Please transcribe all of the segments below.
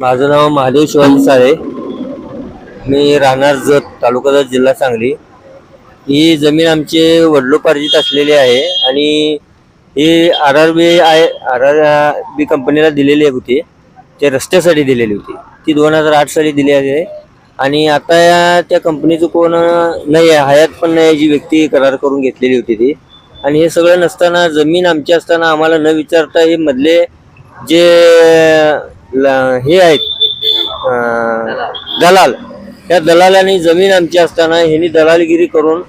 माझं नाव महादेव शिवाजी साळे. मी राहणार जत तालुका जत जिल्हा सांगली. ही जमीन आमची वडिलोपार्जित असलेली आहे आणि ही R R B I R R B कंपनीला दिलेली होती. ते रस्त्यासाठी दिलेली होती. ती दोन हजार आठ साली दिली आहे. आणि आता या त्या कंपनीचं कोण नाही आहे हयात पण नाही जी व्यक्ती करार करून घेतलेली होती ती. आणि हे सगळं नसताना जमीन आमची असताना आम्हाला न विचारता हे मधले जे ल- हे आहेत दलाल त्या दलालांनी जमीन आमची असताना ह्यांनी दलालगिरी करून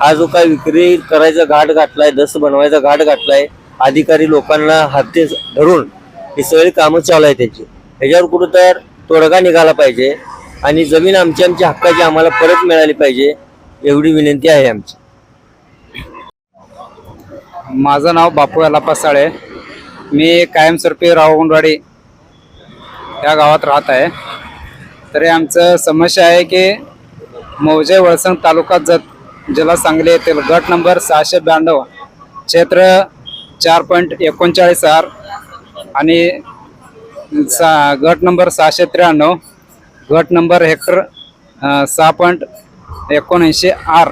हा जो काय विक्री करायचा घाट घातलाय दस बनवायचा घाट घातलाय अधिकारी लोकांना हाते धरून ही सगळी कामं चालू आहे त्याची. ह्याच्यावर कुठं तर तोडगा निघाला पाहिजे आणि जमीन आमची आमच्या हक्काची आम्हाला परत मिळाली पाहिजे एवढी विनंती आहे आमची. माझं नाव बापू अलापा साळे मी कायमस्वरूपी रावगुंडवाडी या गावात राहत आहे. तरी आमचं समस्या आहे की मौजे वळसंग तालुका जत जिल्हा सांगली येथील गट नंबर सहाशे ब्याण्णव क्षेत्र चार पॉईंट एकोणचाळीस आर आणि सा गट नंबर सहाशे त्र्याण्णव गट नंबर हेक्टर सहा पॉईंट एकोणऐंशी आर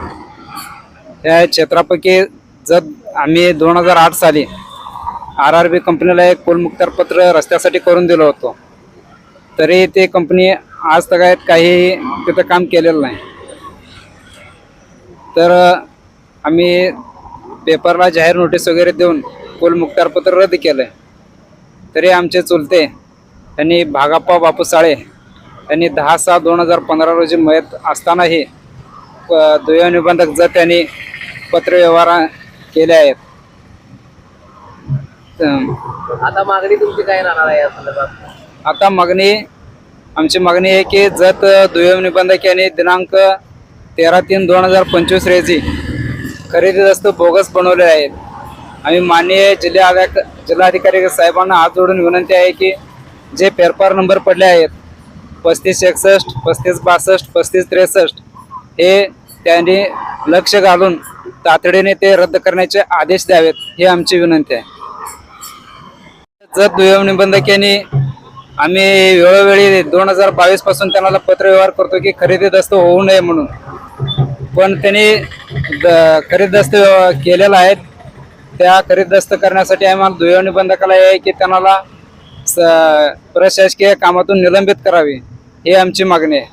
या क्षेत्रापैकी जर आम्ही दोन हजार आठ साली आर आर बी कंपनीला एक कुलमुक्तारपत्र रस्त्यासाठी करून दिलं होतं तरी ते कंपनी आज तगायत काही तिथं काम केलेलं नाही. तर आम्ही पेपरला जाहीर नोटीस वगैरे देऊन कुलमुक्तारपत्र रद्द केलं तरी आमचे चुलते यांनी भागाप्पा बापू साळे यांनी दहा सहा दोन हजार पंधरा रोजी मयत असतानाही प- निबंधक जत यांनी पत्रव्यवहार केले आहेत. आता मागणी तुमची काय राहणार आहे या संदर्भात? आता मागणी आमची मागणी आहे की जत दुय्यम निबंधक यांनी दिनांक तेरा तीन दोन हजार पंचवीस रोजी खरेदी दस्त बोगस बनवले आहेत. आम्ही माननीय जिल्हा जिल्हाधिकारी साहेबांना हात जोडून विनंती आहे की जे फेरफार नंबर पडले आहेत पस्तीस एकसष्ट पस्तीस बासष्ट पस्तीस त्रेसष्ट हे त्यांनी लक्ष घालून तातडीने ते रद्द करण्याचे आदेश द्यावेत ही आमची विनंती आहे. जर दुय्यम निबंधक यांनी आम्ही वेळोवेळी दोन हजार बावीसपासून त्यांना पत्रव्यवहार करतो की खरेदी दस्त होऊ नये म्हणून. पण त्यांनी द- खरेदी दस्त केलेला आहे. त्या खरेदी दस्त करण्यासाठी आम्हाला दुय्यम निबंधकाला आहे की त्यांना स- प्रशासकीय कामातून निलंबित करावी ही आमची मागणी आहे.